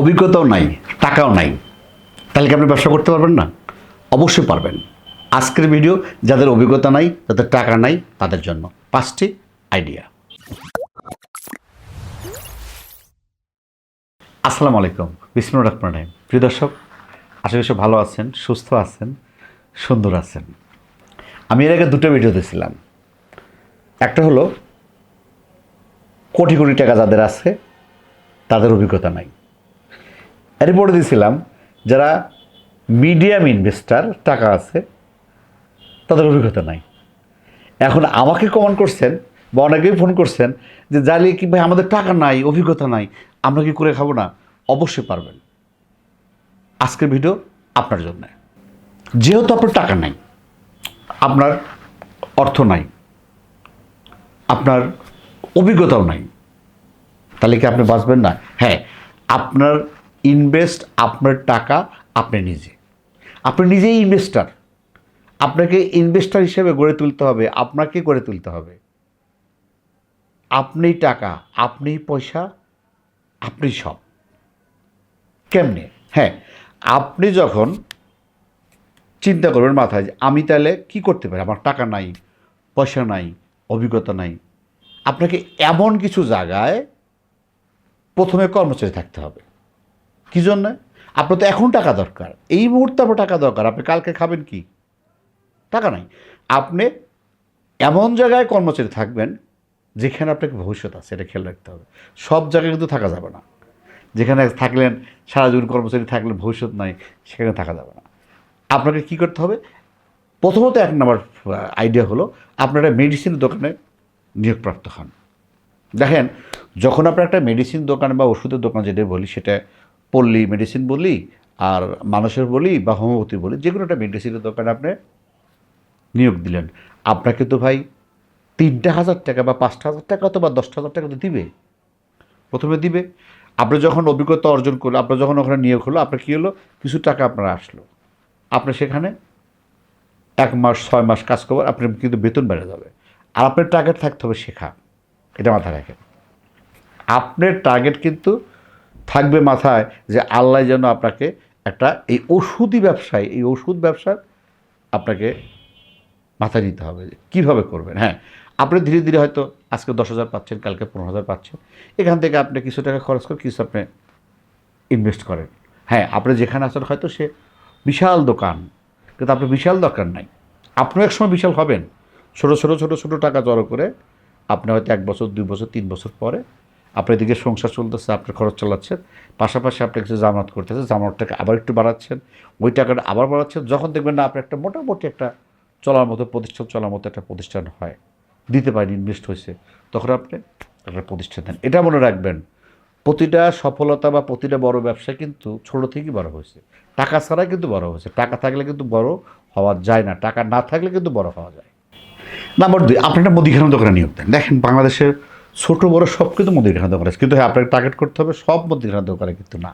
অভিজ্ঞতাও নাই, টাকাও নাই। তাহলে কি আপনি ব্যবসা করতে পারবেন না? অবশ্যই পারবেন। আজকের ভিডিও যাদের অভিজ্ঞতা নাই, যাদের টাকা নাই, তাদের জন্য পাঁচটি আইডিয়া আসসালামু আলাইকুম বিসমুর রহমান রাহিম। প্রিয় দর্শক, আশা করি ভালো আছেন, সুস্থ আছেন, সুন্দর আছেন। আমি এর আগে দুটো ভিডিও দিয়েছিলাম একটা হলো, কোটি কোটি টাকা যাদের আছে, তাদের অভিজ্ঞতা নাই। এরপরে দিয়েছিলাম যারা মিডিয়াম ইনভেস্টার টাকা আছে, তাদের অভিজ্ঞতা নাই। এখন আমাকে কমেন্ট করছেন বা অনেকেই ফোন করছেন যে জালিয়ে কি ভাই, আমাদের টাকা নাই, অভিজ্ঞতা নাই, আমরা কি করে খাব না? অবশ্যই পারবেন। আজকের ভিডিও আপনার জন্য। যেহেতু আপনার টাকা নাই, আপনার অর্থ নাই, আপনার অভিজ্ঞতাও নাই, তাহলে কি আপনি বাঁচবেন না? হ্যাঁ আপনার ইনভেস্ট আপনার টাকা আপনি নিজে। আপনি নিজেই ইনভেস্টার আপনাকে ইনভেস্টার হিসেবে গড়ে তুলতে হবে, আপনাকে গড়ে তুলতে হবে। আপনি টাকা, আপনি পয়সা, আপনি সব। কেমনে? হ্যাঁ আপনি যখন চিন্তা করবেন মাথায় আমি তাহলে কি করতে পারি? আমার টাকা নাই, পয়সা নাই, অভিজ্ঞতা নাই। আপনাকে এমন কিছু জায়গায় প্রথমে কর্মচারী থাকতে হবে। কী জন্য? আপনার তো এখন টাকা দরকার। এই মুহূর্তে আপনার টাকা দরকার। আপনি কালকে খাবেন কি? টাকা নাই। আপনি এমন জায়গায় কর্মচারী থাকবেন যেখানে আপনাকে ভবিষ্যৎ আছে, এটা খেয়াল রাখতে হবে। সব জায়গায় কিন্তু থাকা যাবে না। যেখানে থাকলেন সারা জীবন কর্মচারী থাকলেন, ভবিষ্যৎ নাই, সেখানে থাকা যাবে না। আপনাকে কি করতে হবে? প্রথমত এক নম্বর আইডিয়া হলো আপনারা মেডিসিনের দোকানে নিয়োগপ্রাপ্ত হন। দেখেন, যখন আপনার একটা মেডিসিন দোকান বা ওষুধের দোকান যেটা বলি, সেটা পল্লী মেডিসিন বলি আর মানুষের বলি বা হোমিওপ্যাথি বলি যে কোনো একটা মেডিসিনের দোকানে আপনি নিয়োগ দিলেন। আপনাকে তো ভাই তিনটা হাজার টাকা বা পাঁচটা হাজার টাকা তো বা দশটা হাজার টাকা তো দিবে। প্রথমে দিবে। আপনি যখন অভিজ্ঞতা অর্জন করল আপনার যখন ওখানে নিয়োগ হলো, আপনার কী হলো? কিছু টাকা আপনার আসলো। আপনি সেখানে এক মাস, ছয় মাস কাজ করবেন আপনার কিন্তু বেতন বেড়ে যাবে। আর আপনার টার্গেট থাকতে হবে শেখা। এটা মাথায় রাখেন। আপনার টার্গেট কিন্তু থাকবে মাথায় যে আল্লাহ যেন আপনাকে একটা এই ওষুধই ব্যবসায়, এই ওষুধ ব্যবসার আপনাকে মাথায় নিতে হবে কীভাবে করবেন। হ্যাঁ আপনি ধীরে ধীরে হয়তো আজকে দশ হাজার পাচ্ছেন, কালকে পনেরো হাজার পাচ্ছেন। এখান থেকে আপনি কিছু টাকা খরচ করে কিছু আপনি ইনভেস্ট করেন। হ্যাঁ আপনি যেখানে আছেন হয়তো সে বিশাল দোকান, কিন্তু আপনার বিশাল দরকার নাই। আপনিও একসময় বিশাল হবেন। ছোটো ছোটো ছোটো ছোটো টাকা জড়ো করে আপনি হয়তো এক বছর, দুই বছর, তিন বছর পরে আপনার এদিকে সংসার চলতেছে, আপনার খরচ চালাচ্ছেন পাশাপাশি আপনি কিছু জামানত করতেছে জামানতটাকে আবার একটু বাড়াচ্ছেন, ওই টাকাটা আবার বাড়াচ্ছেন, যখন দেখবেন না আপনার একটা মোটামুটি একটা চলার মতো, প্রতিষ্ঠান চলার মতো একটা প্রতিষ্ঠান হয়, দিতে পারেন ইনভেস্ট হয়েছে, তখন আপনি একটা প্রতিষ্ঠান দেন। এটা মনে রাখবেন, প্রতিটা সফলতা বা প্রতিটা বড় ব্যবসা কিন্তু ছোট থেকেই বড় হয়েছে। টাকা ছাড়া কিন্তু বড় হয়েছে। টাকা থাকলে কিন্তু বড় হওয়া যায় না, টাকা না থাকলে কিন্তু বড় হওয়া যায়। নাম্বার দুই, আপনি একটা মুদিখানা দোকানে নিয়োগ দেন। দেখেন বাংলাদেশের ছোট বড় সব কিন্তু মুদিখানা দোকান আছে। কিন্তু হ্যাঁ আপনাকে টার্গেট করতে হবে সব মুদিখানা দোকানে কিন্তু না।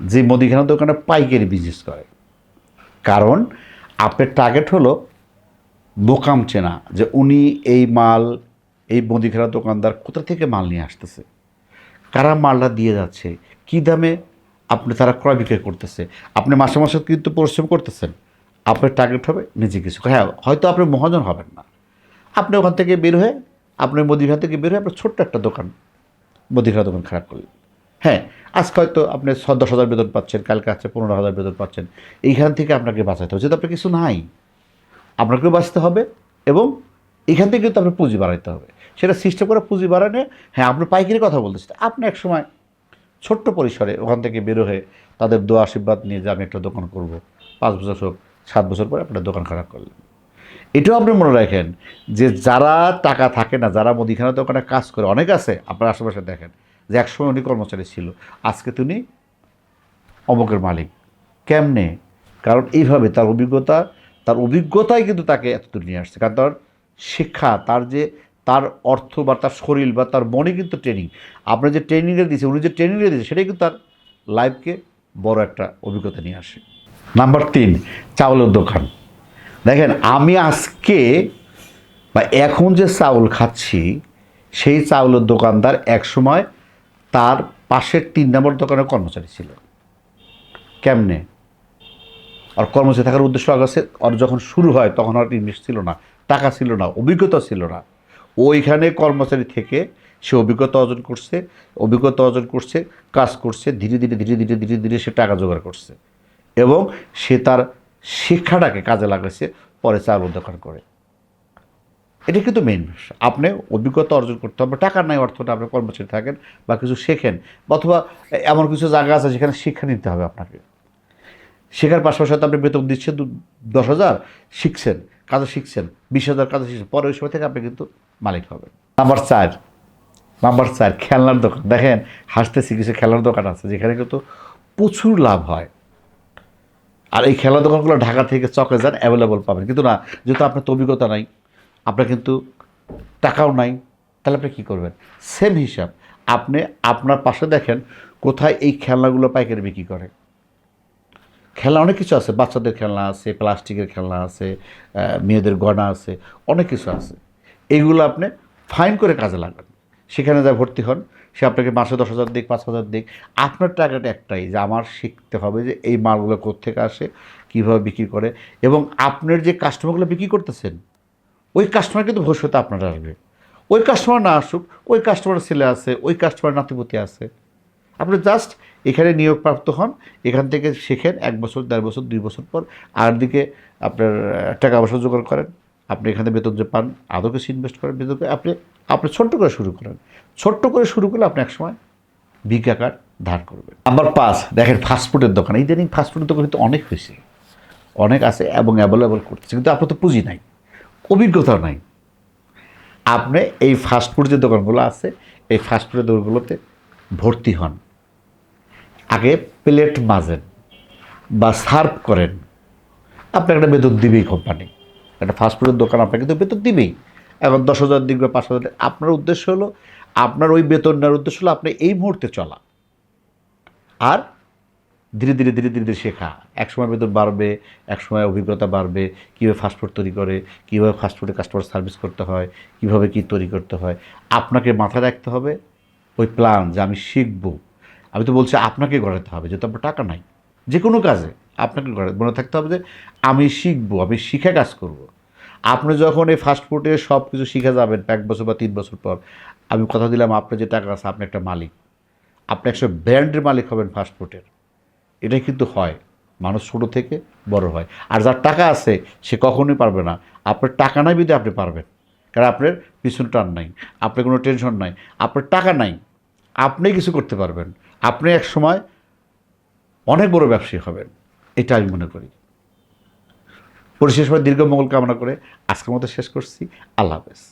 যে মুদিখানা দোকানে পাইকারি বিজনেস করে। কারণ আপনার টার্গেট হলো বোকাম চেনা, যে উনি এই মাল, এই মুদিখানা দোকানদার কোথা থেকে মাল নিয়ে আসতেছে? কারা মালটা দিয়ে যাচ্ছে? কী দামে আপনি তারা ক্রয় বিক্রয় করতেছে? আপনি মাসে মাসে কিন্তু পরিশ্রম করতেছেন। আপনার টার্গেট হবে নিজে কিছু। হ্যাঁ হয়তো আপনি মহাজন হবেন না। আপনি ওখান থেকে বের হয়ে আপনি মুদিখানা থেকে বের হয়ে আপনার ছোট্ট একটা দোকান মুদিখানা দোকান খারাপ করলেন। হ্যাঁ আজকে হয়তো আপনি ছ দশ হাজার বেতন পাচ্ছেন, কালকে আছে পনেরো হাজার বেতন পাচ্ছেন, এইখান থেকে আপনাকে বাঁচাতে হবে, যেহেতু আপনার কিছু নাই। আপনাকেও বাঁচতে হবে এবং এখান থেকে কিন্তু আপনার পুঁজি বাড়াইতে হবে। সেটা সিস্টেম করে পুঁজি বাড়ানো হ্যাঁ আপনি পাইকারি কথা বলতেছেন আপনি এক সময় ছোট্ট পরিসরে ওখান থেকে বেরো হয়ে তাদের দোয়া আশীর্বাদ নিয়ে যে আমি একটা দোকান করব, পাঁচ বছর হোক, সাত বছর পরে আপনার দোকান খারাপ করলেন। এটাও আপনি মনে রাখেন যে যারা টাকা থাকে না, যারা মুদিখানা দোকানে কাজ করে, অনেক আছে, আপনার আশেপাশে দেখেন যে একসময় উনি কর্মচারী ছিল, আজকে তিনি অমকের মালিক। কেমনে? কারণ এইভাবে তার অভিজ্ঞতা, তার অভিজ্ঞতাই কিন্তু তাকে এতদূর নিয়ে আসছে। কারণ তার শিক্ষা, তার যে, তার অর্থ বা তার শরীর বা তার মনে কিন্তু ট্রেনিং আপনি যে ট্রেনিংটা দিয়েছে উনি যে ট্রেনিংটা দিয়েছে সেটাই কিন্তু তার লাইফকে বড় একটা অভিজ্ঞতা নিয়ে আসে। নাম্বার তিন, চাউলের দোকান। দেখেন, আমি আজকে বা এখন যে চাউল খাচ্ছি, সেই চাউলের দোকানদার একসময় তার পাশের তিন নম্বর দোকানের কর্মচারী ছিল। কেমনে? আর কর্মচারী থাকার উদ্দেশ্য আছে আর যখন শুরু হয়, তখন আর ইনভেস্ট ছিল না, টাকা ছিল না, অভিজ্ঞতা ছিল না। ওইখানে কর্মচারী থেকে সে অভিজ্ঞতা অর্জন করছে, অভিজ্ঞতা অর্জন করছে, কাজ করছে, ধীরে ধীরে ধীরে ধীরে ধীরে ধীরে সে টাকা জোগাড় করছে। এবং সে তার শিক্ষাটাকে কাজে লাগাইছে, পরে চার দোকান করে। এটা কিন্তু মেইন আপনি অভিজ্ঞতা অর্জন করতে হবে, টাকা নাই অর্থটা আপনি কর্মচারী থাকেন বা কিছু শেখেন, অথবা এমন কিছু জায়গা আছে যেখানে শিক্ষা নিতে হবে আপনাকে। শেখার পাশাপাশি আপনি বেতন দিচ্ছেন দশ হাজার, শিখছেন, কাজে শিখছেন, বিশ হাজার কাজে শিখছেন, পরে ওই সময় থেকে আপনি কিন্তু মালিক হবেন। নাম্বার চার নাম্বার চার, খেলনার দোকান। দেখেন, হাসতেছি, কিছু খেলনার দোকান আছে যেখানে কিন্তু প্রচুর লাভ হয়। আর এই খেলার দোকানগুলো ঢাকা থেকে চকে যান অ্যাভেলেবল পাবেন। কিন্তু না, যেহেতু আপনার তো অভিজ্ঞতা নাই, আপনার কিন্তু টাকাও নাই, তাহলে আপনি কী করবেন? সেম হিসাব, আপনি আপনার পাশে দেখেন কোথায় এই খেলনাগুলো পাইকারি বিক্রি করে। খেলনা অনেক কিছু আছে, বাচ্চাদের খেলনা আছে, প্লাস্টিকের খেলনা আছে মেয়েদের গয়না আছে, অনেক কিছু আছে। এইগুলো আপনি ফাইন করে কাজে লাগান। সেখানে যা ভর্তি হন সে আপনাকে মাসে দশ হাজার দিক, পাঁচ হাজার দিক। আপনার টাকাটা একটাই যে আমার শিখতে হবে যে এই মালগুলো কোত্থেকে আসে, কীভাবে বিক্রি করে এবং আপনার যে কাস্টমারগুলো বিক্রি করতেছেন, ওই কাস্টমার কিন্তু ভবিষ্যতে আপনার আসবে। ওই কাস্টমার না আসুক, ওই কাস্টমার ছেলে আছে, ওই কাস্টমার নাতিপতি আছে। আপনি জাস্ট এখানে নিয়োগপ্রাপ্ত হন, এখান থেকে শেখেন, এক বছর, দেড় বছর, দুই বছর পর আর দিকে আপনার টাকা পয়সা জোগাড় করেন। আপনি এখানে বেতন যে পান, আদৌ কিছু ইনভেস্ট করেন বেতন আপনি আপনি ছোট্ট করে শুরু করেন। ছোট্ট করে শুরু করলে আপনি একসময় বিজ্ঞাকার ধার করবেন। নাম্বার পাঁচ, দেখেন ফাস্টফুডের দোকান। ইদানিং ফাস্টফুডের দোকান কিন্তু অনেক হয়েছে। অনেক আছে এবং অ্যাভেলেবল করতেছে। কিন্তু আপনার তো পুঁজি নাই অভিজ্ঞতা নাই। আপনি এই ফাস্টফুড যে দোকানগুলো আছে, এই ফাস্টফুডের দোকানগুলোতে ভর্তি হন। আগে প্লেট মাজেন বা সার্ভ করেন। আপনার একটা বেতন দিবেই কোম্পানি একটা ফাস্টফুডের দোকান আপনাকে কিন্তু বেতন দিবেই। এখন দশ হাজার দিক বা পাঁচ হাজার আপনার উদ্দেশ্য হলো, আপনার ওই বেতন নেওয়ার উদ্দেশ্য হলো আপনি এই মুহূর্তে চলা। আর ধীরে ধীরে ধীরে ধীরে ধীরে শেখা। একসময় বেতন বাড়বে একসময় অভিজ্ঞতা বাড়বে, কীভাবে ফাস্টফুড তৈরি করে, কীভাবে ফাস্টফুডে কাস্টমার সার্ভিস করতে হয়, কীভাবে কী তৈরি করতে হয়। আপনাকে মাথায় রাখতে হবে ওই প্ল্যান যে আমি শিখব। আমি তো বলছি আপনাকে গড়াতে হবে, যেহেতু আপনার টাকা নাই। যে কোনো কাজে আপনাকে গড়ে মনে থাকতে হবে যে আমি শিখব, আমি শিখে কাজ করব। আপনি যখন এই ফাস্টফুডে সব কিছু শিখে যাবেন, এক বছর বা তিন বছর পর, আমি কথা দিলাম, আপনার যে টাকা আছে, আপনি একটা মালিক। আপনি একশো ব্র্যান্ডের মালিক হবেন ফাস্টফুডের এটাই কিন্তু হয়। মানুষ ছোটো থেকে বড় হয়। আর যার টাকা আছে, সে কখনোই পারবে না। আপনার টাকা নাই বিধে আপনি পারবেন। কারণ আপনার পিছন টান নাই, আপনার কোনো টেনশন নাই, আপনার টাকা নাই। আপনি কিছু করতে পারবেন। আপনি এক সময় অনেক বড় ব্যবসায়ী হবেন। এটা আমি মনে করি। পরিশেষভাবে দীর্ঘ মঙ্গল কামনা করে আজকের মতো শেষ করছি। আল্লাহ হাফেজ।